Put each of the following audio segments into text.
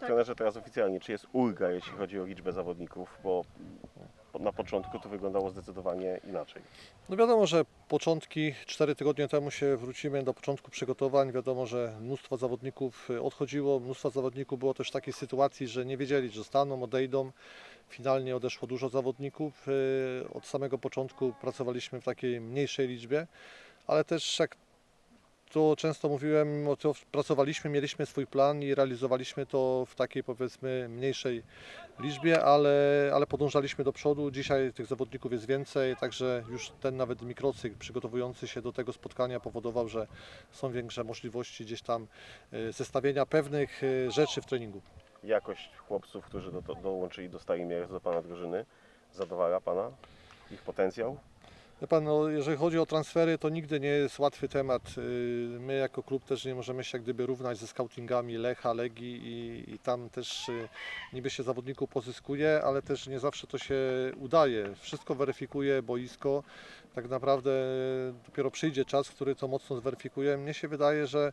trenerze teraz oficjalnie, czy jest ulga, jeśli chodzi o liczbę zawodników, bo na początku to wyglądało zdecydowanie inaczej. No wiadomo, że początki, 4 tygodnie temu się wrócimy do początku przygotowań. Wiadomo, że mnóstwo zawodników y, odchodziło, mnóstwo zawodników było też w takiej sytuacji, że nie wiedzieli, że zostaną, odejdą. Finalnie odeszło dużo zawodników. Y, Od samego początku pracowaliśmy w takiej mniejszej liczbie, ale też jak to często mówiłem, o to pracowaliśmy, mieliśmy swój plan i realizowaliśmy to w takiej powiedzmy mniejszej liczbie, ale, ale podążaliśmy do przodu. Dzisiaj tych zawodników jest więcej, także już ten nawet mikrocykl przygotowujący się do tego spotkania powodował, że są większe możliwości gdzieś tam y, zestawienia pewnych y, rzeczy w treningu. Jakość chłopców, którzy do, dołączyli do Stali Mielec, do Pana drużyny, zadowala Pana? Ich potencjał? Pan, no, jeżeli chodzi o transfery, to nigdy nie jest łatwy temat. Y, My jako klub też nie możemy się jak gdyby równać ze scoutingami Lecha, Legii i, i tam też y, niby się zawodników pozyskuje, ale też nie zawsze to się udaje. Wszystko weryfikuje boisko. Tak naprawdę dopiero przyjdzie czas, który to mocno zweryfikuje. Mnie się wydaje, że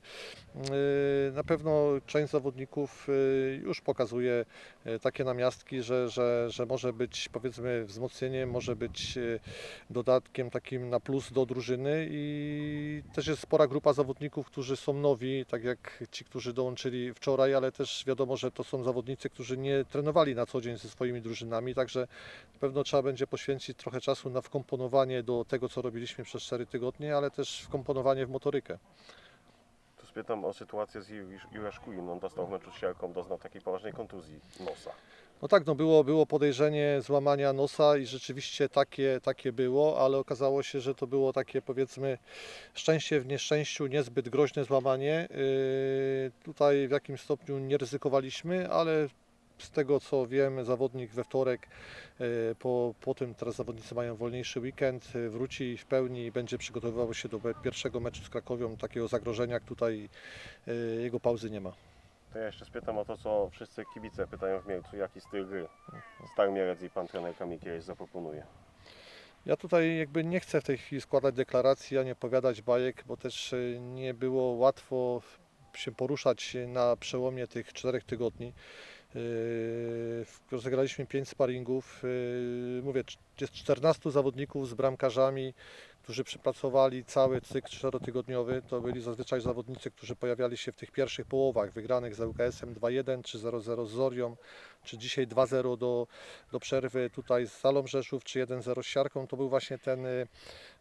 y, na pewno część zawodników y, już pokazuje y, takie namiastki, że, że, że może być powiedzmy wzmocnieniem, może być y, takim na plus do drużyny i też jest spora grupa zawodników, którzy są nowi, tak jak ci, którzy dołączyli wczoraj, ale też wiadomo, że to są zawodnicy, którzy nie trenowali na co dzień ze swoimi drużynami, także na pewno trzeba będzie poświęcić trochę czasu na wkomponowanie do tego, co robiliśmy przez 4 tygodnie, ale też wkomponowanie w motorykę. Tu spytam o sytuację z Juraszkujem. On dostał w meczu z Siarką, doznał takiej poważnej kontuzji nosa. No tak, no było, było podejrzenie złamania nosa i rzeczywiście takie, takie było, ale okazało się, że to było takie powiedzmy szczęście w nieszczęściu, niezbyt groźne złamanie. Yy, tutaj w jakimś stopniu nie ryzykowaliśmy, ale z tego co wiem, zawodnik we wtorek, yy, po, po tym teraz zawodnicy mają wolniejszy weekend, yy, wróci w pełni i będzie przygotowywał się do pierwszego meczu z Krakowią. Takiego zagrożenia tutaj yy, jego pauzy nie ma. To ja jeszcze spytam o to, co wszyscy kibice pytają w Mielcu, jaki styl gry Star Mielec i Pan trener Kamil Kiereś zaproponuje. Ja tutaj jakby nie chcę w tej chwili składać deklaracji, ani opowiadać bajek, bo też y, nie było łatwo się poruszać na przełomie tych czterech tygodni. Yy, Rozegraliśmy pięć sparingów. Yy, Mówię, jest 14 zawodników z bramkarzami, którzy przepracowali cały cykl czterotygodniowy. To byli zazwyczaj zawodnicy, którzy pojawiali się w tych pierwszych połowach wygranych z ŁKS-em 2-1 czy 0-0 z Zorią, czy dzisiaj 2-0 do, do przerwy tutaj z Salą Rzeszów, czy 1-0 z Siarką. To był właśnie ten y,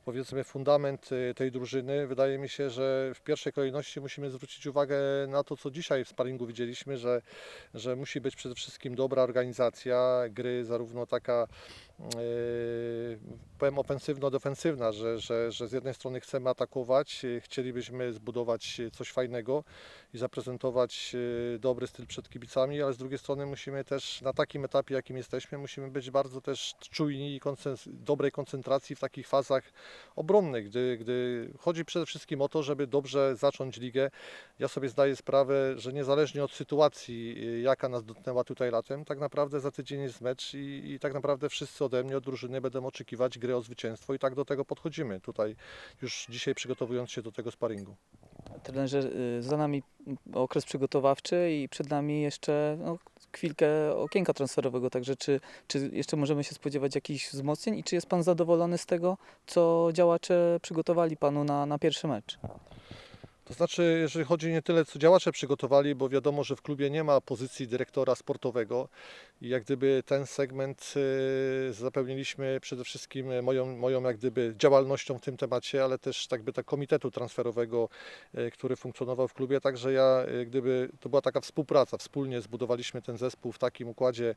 powiedzmy fundament y, tej drużyny. Wydaje mi się, że w pierwszej kolejności musimy zwrócić uwagę na to, co dzisiaj w sparingu widzieliśmy, że, że musi być przede wszystkim dobra organizacja gry, zarówno taka yy, powiem ofensywno-defensywna, że, że, że z jednej strony chcemy atakować, yy, chcielibyśmy zbudować coś fajnego i zaprezentować yy, dobry styl przed kibicami, ale z drugiej strony musimy też na takim etapie, jakim jesteśmy, musimy być bardzo też czujni i koncen- dobrej koncentracji w takich fazach obronnych, gdy, gdy chodzi przede wszystkim o to, żeby dobrze zacząć ligę. Ja sobie zdaję sprawę, że niezależnie od sytuacji, y, jaka nas dotknęła tutaj latem, tak naprawdę za tydzień jest mecz i, i tak naprawdę wszyscy ode mnie, od drużyny będą oczekiwać gry o zwycięstwo i tak do tego podchodzimy tutaj już dzisiaj przygotowując się do tego sparingu. Trenerze, y, za nami okres przygotowawczy i przed nami jeszcze no, chwilkę okienka transferowego, także czy, czy jeszcze możemy się spodziewać jakichś wzmocnień i czy jest Pan zadowolony z tego, co działacze przygotowali Panu na, na pierwszy mecz? To znaczy, jeżeli chodzi nie tyle, co działacze przygotowali, bo wiadomo, że w klubie nie ma pozycji dyrektora sportowego i jak gdyby ten segment y, zapełniliśmy przede wszystkim moją, moją jak gdyby działalnością w tym temacie, ale też tak by tak komitetu transferowego, y, który funkcjonował w klubie, także ja y, gdyby to była taka współpraca, wspólnie zbudowaliśmy ten zespół w takim układzie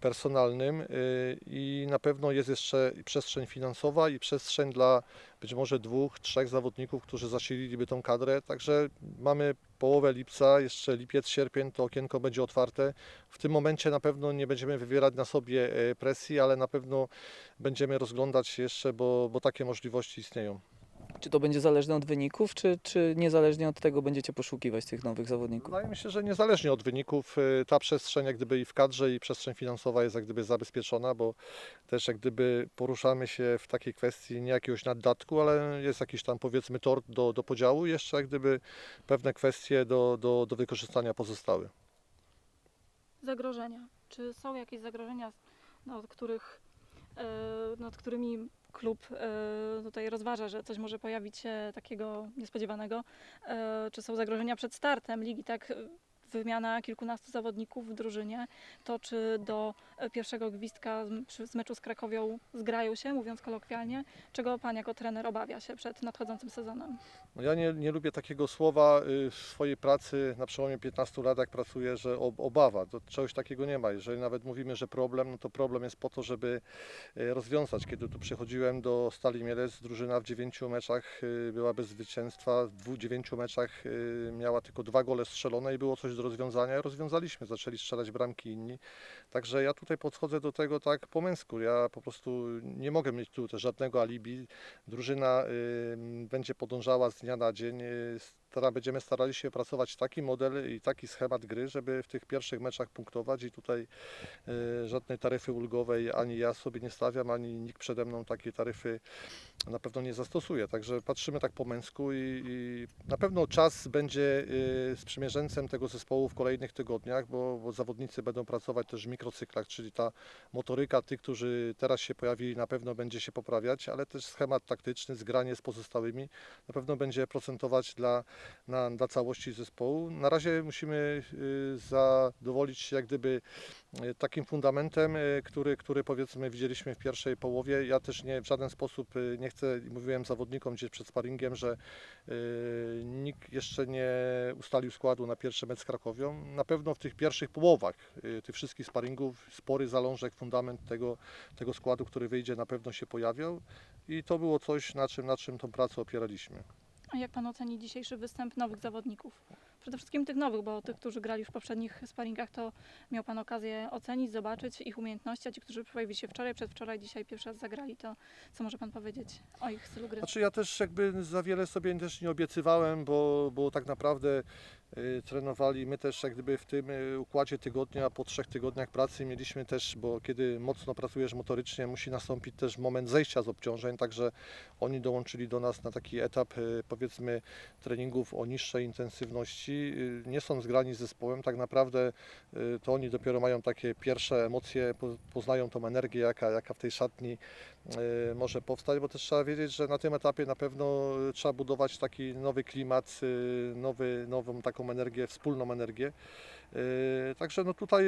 personalnym i na pewno jest jeszcze przestrzeń finansowa i przestrzeń dla być może dwóch, trzech zawodników, którzy zasililiby tą kadrę. Także mamy połowę lipca, jeszcze lipiec, sierpień, to okienko będzie otwarte. W tym momencie na pewno nie będziemy wywierać na sobie e, presji, ale na pewno będziemy rozglądać się jeszcze, bo, bo takie możliwości istnieją. Czy to będzie zależne od wyników, czy, czy niezależnie od tego będziecie poszukiwać tych nowych zawodników? Wydaje mi się, że niezależnie od wyników e, ta przestrzeń jak gdyby i w kadrze i przestrzeń finansowa jest jak gdyby zabezpieczona, bo też jak gdyby poruszamy się w takiej kwestii nie jakiegoś naddatku, ale jest jakiś tam powiedzmy tort do, do podziału i jeszcze jak gdyby pewne kwestie do, do, do wykorzystania pozostały. zagrożenia. Czy są jakieś zagrożenia, no, od których, e, nad którymi klub e, tutaj rozważa, że coś może pojawić się takiego niespodziewanego? E, czy są zagrożenia przed startem ligi? Tak, wymiana kilkunastu zawodników w drużynie, to czy do e, pierwszego gwizdka z, meczu z Krakowią zgrają się, mówiąc kolokwialnie? Czego pan jako trener obawia się przed nadchodzącym sezonem? No ja nie, nie lubię takiego słowa y, w swojej pracy na przełomie 15 lat, jak pracuję, że ob, obawa. To czegoś takiego nie ma. Jeżeli nawet mówimy, że problem, no to problem jest po to, żeby y, rozwiązać. Kiedy tu przychodziłem do Stali Mielec, drużyna w 9 meczach y, była bez zwycięstwa, w 9 meczach miała tylko dwa gole strzelone i było coś do rozwiązania. Rozwiązaliśmy, zaczęli strzelać bramki inni. Także ja tutaj podchodzę do tego tak po męsku. Ja po prostu nie mogę mieć tu żadnego alibi. Drużyna y, będzie podążała z dnia na dzień. y, Stara, będziemy starali się pracować taki model i taki schemat gry, żeby w tych pierwszych meczach punktować i tutaj y, żadnej taryfy ulgowej ani ja sobie nie stawiam, ani nikt przede mną takiej taryfy na pewno nie zastosuje. Także patrzymy tak po męsku i, i na pewno czas będzie y, sprzymierzeńcem tego zespołu w kolejnych tygodniach, bo, bo zawodnicy będą pracować też w mikrocyklach, czyli ta motoryka tych, którzy teraz się pojawili, na pewno będzie się poprawiać, ale też schemat taktyczny, zgranie z pozostałymi na pewno będzie procentować dla, na, całości zespołu. Na razie musimy y, zadowolić się jak gdyby y, takim fundamentem, y, który, który powiedzmy widzieliśmy w pierwszej połowie. Ja też nie w żaden sposób nie chcę, mówiłem zawodnikom gdzieś przed sparingiem, że nikt jeszcze nie ustalił składu na pierwszy mecz z Krakowią. Na pewno w tych pierwszych połowach tych wszystkich sparingów spory zalążek, fundament tego, tego składu, który wyjdzie na pewno się pojawiał i to było coś, na czym, na czym tą pracę opieraliśmy. Jak pan oceni dzisiejszy występ nowych zawodników? Przede wszystkim tych nowych, bo tych, którzy grali w poprzednich sparingach, to miał pan okazję ocenić, zobaczyć ich umiejętności, a ci, którzy pojawili się wczoraj, przedwczoraj, dzisiaj pierwszy raz zagrali, to co może pan powiedzieć o ich stylu gry? Znaczy ja też jakby za wiele sobie też nie obiecywałem, bo, bo tak naprawdę trenowali my też jak gdyby w tym y, układzie tygodnia, po trzech tygodniach pracy mieliśmy też, bo kiedy mocno pracujesz motorycznie, musi nastąpić też moment zejścia z obciążeń, także oni dołączyli do nas na taki etap y, powiedzmy treningów o niższej intensywności. Y, Nie są zgrani z zespołem, tak naprawdę y, to oni dopiero mają takie pierwsze emocje, po- poznają tą energię, jaka, jaka w tej szatni y, może powstać, bo też trzeba wiedzieć, że na tym etapie na pewno y, trzeba budować taki nowy klimat, y, nowy, nową taką energię, wspólną energię. Y, Także no tutaj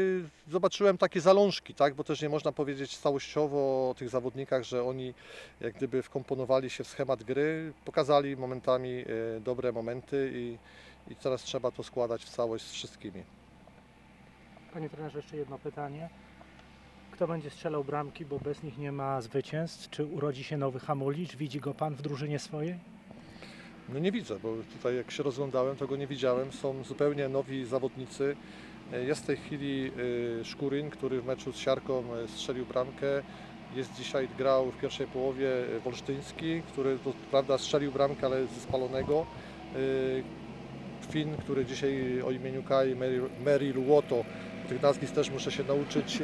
zobaczyłem takie zalążki, tak? bo też nie można powiedzieć całościowo o tych zawodnikach, że oni jak gdyby wkomponowali się w schemat gry, pokazali momentami y, dobre momenty i, i teraz trzeba to składać w całość z wszystkimi. Panie trenerze, jeszcze jedno pytanie. Kto będzie strzelał bramki, bo bez nich nie ma zwycięstw? Czy urodzi się nowy Hamulicz? Widzi go Pan w drużynie swojej? No nie widzę, bo tutaj jak się rozglądałem, to go nie widziałem. Są zupełnie nowi zawodnicy. Jest w tej chwili e, Szkurin, który w meczu z Siarką e, strzelił bramkę. Jest dzisiaj, grał w pierwszej połowie e, Wolsztyński, który to prawda strzelił bramkę, ale ze spalonego. E, Fin, który dzisiaj o imieniu Kai Meryl Łoto, tych nazwisk też muszę się nauczyć.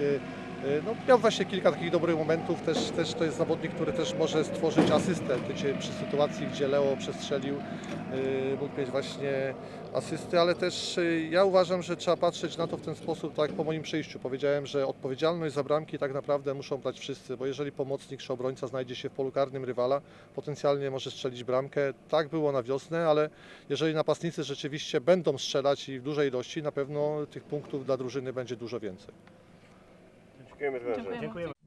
No, miał właśnie kilka takich dobrych momentów. Też, też to jest zawodnik, który też może stworzyć asystę. Przy sytuacji, gdzie Leo przestrzelił, e, mógł mieć właśnie asysty, ale też e, ja uważam, że trzeba patrzeć na to w ten sposób, tak jak po moim przyjściu. Powiedziałem, że odpowiedzialność za bramki tak naprawdę muszą brać wszyscy, bo jeżeli pomocnik czy obrońca znajdzie się w polu karnym rywala, potencjalnie może strzelić bramkę. Tak było na wiosnę, ale jeżeli napastnicy rzeczywiście będą strzelać i w dużej ilości, na pewno tych punktów dla drużyny będzie dużo więcej. Dziękujemy. Dziękujemy.